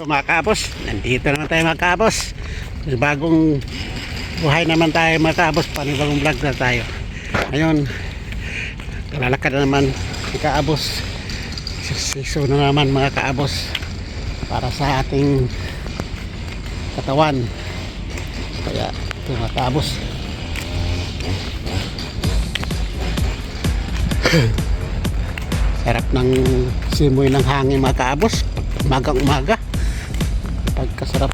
So mga kapos, nandito naman tayo mga kapos. Bagong buhay naman tayo mga kapos, panibagong vlog na tayo. Ngayon, lalakad na naman si kaabos. Siso na naman mga kaabos para sa ating katawan. Kaya ito mga kaabos. Sarap ng simoy ng hangin mga kaabos. Umagang umaga. Pagkasarap.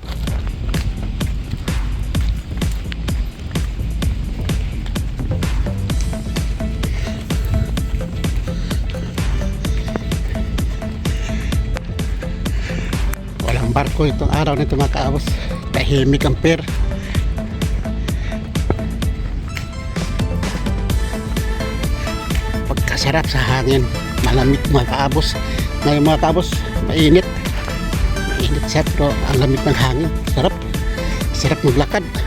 Walang barko itong araw nito mga kaabos. Tahimik ang pier. Pagkasarap sa hangin. Malamig mga kaabos. Ngayon mga kaabos, mainit. Mainit siya pero ang lamig ng hangin. Sarap. Sarap maglakad.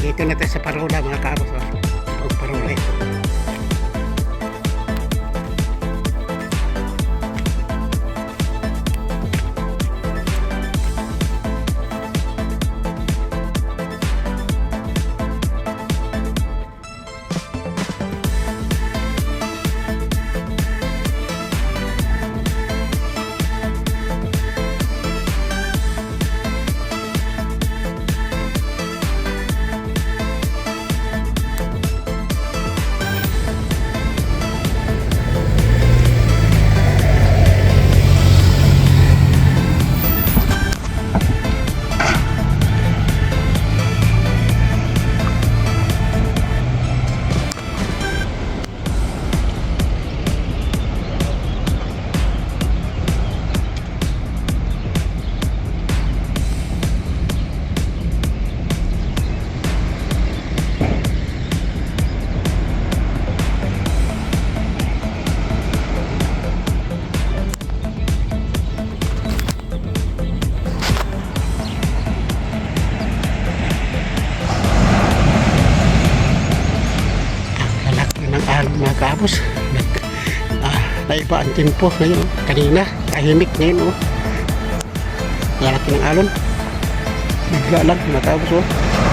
Andito na sa parola mga kaabos. Oh. Ang parola ito. Naiba ang tempo ngayon. Kanina, tahimik ngayon. Oh. Lalaki ng alon. Bigla lang mga kaabos. Oh.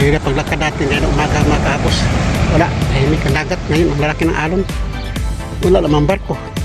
Kaya paglakad natin ngayon umaga mga kaabos. Wala, tahimik ang dagat ngayon. Ang lalaki ng alon. Wala lamang barko.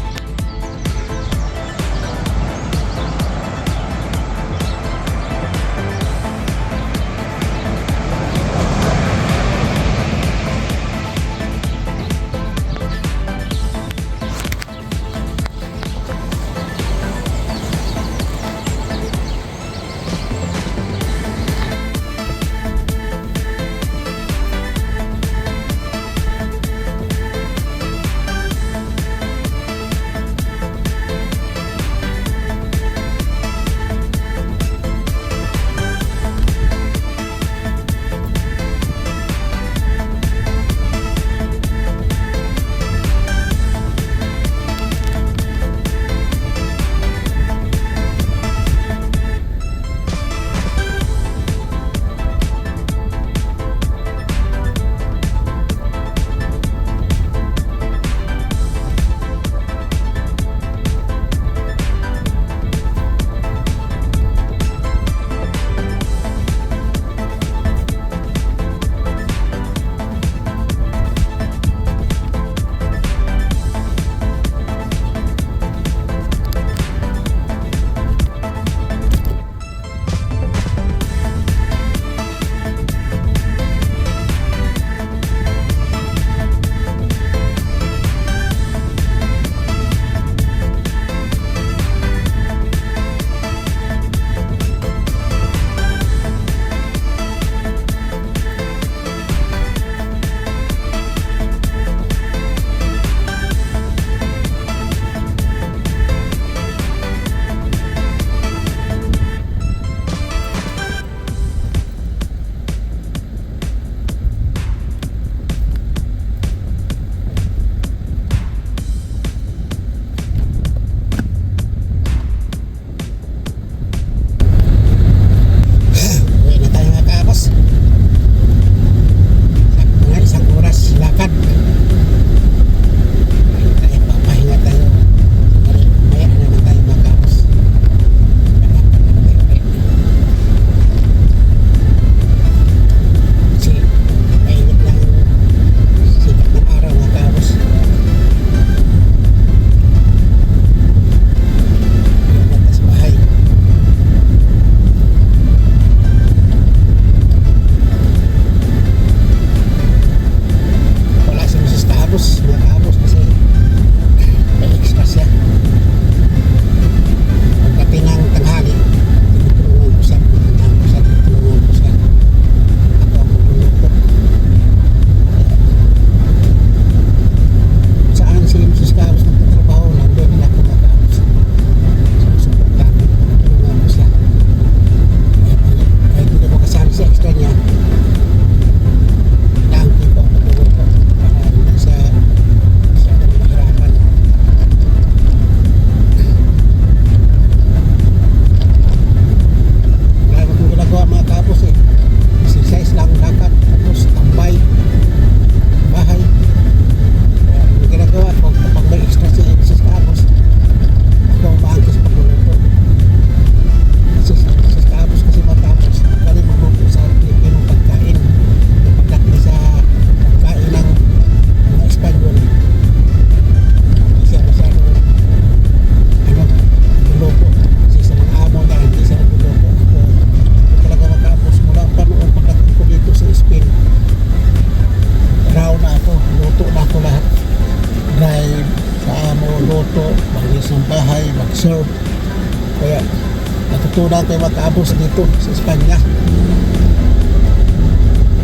Ko yung makaabos dito sa Espanya.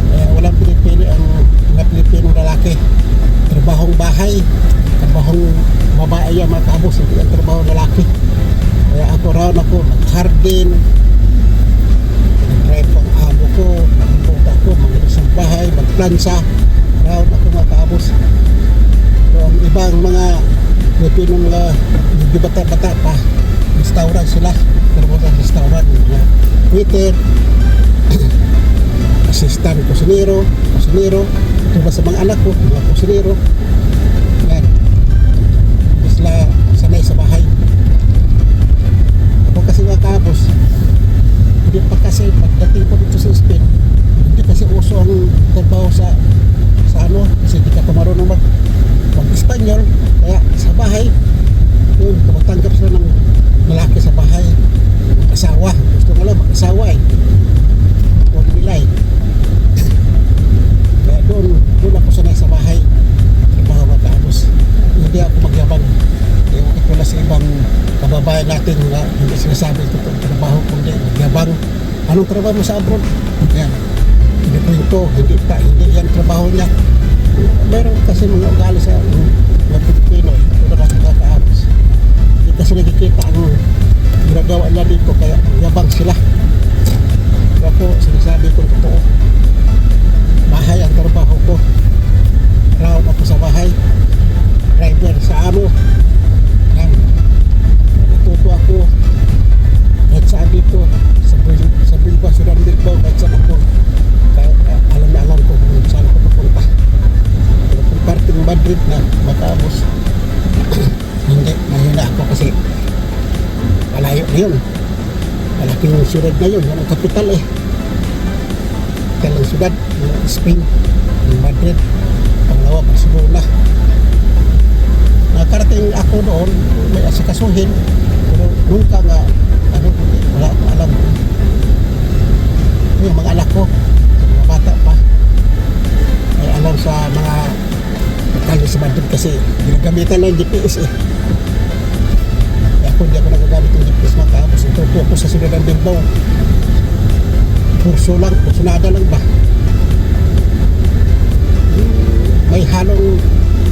Kaya walang pinipili ang mga Pilipinong lalaki. Trabahong bahay, trabahong babae yan makaabos, hindi ang trabahong lalaki. Kaya ako raw ako, nag-hardin, nag-drive ang amo ko, nag-load ako, mag-alis ng bahay, mag-plansa, raw ako makaabos. So, ang ibang mga Pilipino mga bata-bata pa, restaurant sila, trabaho restaurant, mga waiter, assistant kusinero, kusinero, tulad sa mga anak ko, mga kusinero, kababayan natin na hindi sinasabi ito itong trabaho kundi magyabang. Anong trabaho mo sa abroad? Yan. Hindi po ito, hindi pa, hindi yan trabaho niya. Meron kasi mga ugali sa mga Pilipino, ito na mga kaabos. Hindi kasi nakikita ang ginagawa nila dito, kaya yabang sila. Kaya po, sinasabi ko totoo bahay ang trabaho ko round ako sa bahay syudad na yun. Yan ang kapital eh. Kapital ng syudad ng Spain ng Madrid panglawa Barcelona nakarating ako doon may asikasuhin pero nunca nga ano wala akong alam. Yung mga anak ko mga bata pa ay alam sa mga kalye sa Madrid kasi ginagamitan lang yung GPS eh Sudan ng Bilbao kurso lang, kursunada lang ba? May halong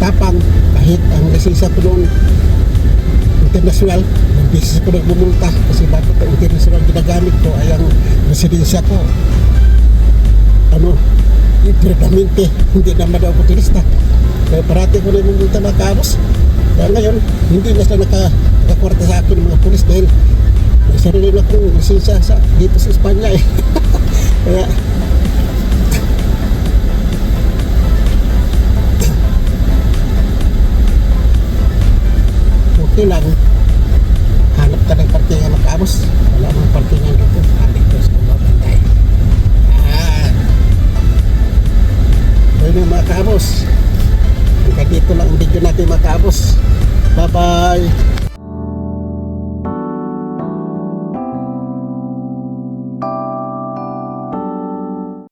tapang kahit ang lisensya ko noon international, business ko nagbumulta kasi bakit ang international ginagamit ko ay ang residensya ko ano, permanente, hindi naman ako turista. Kaya parati ko na yung multa mga kaabos. Kaya ngayon, hindi na sila naka, nakakwarta sa akin ng mga pulis dahil sarili na akong lisensya sa, dito sa Espanya eh. Kaya okay lang.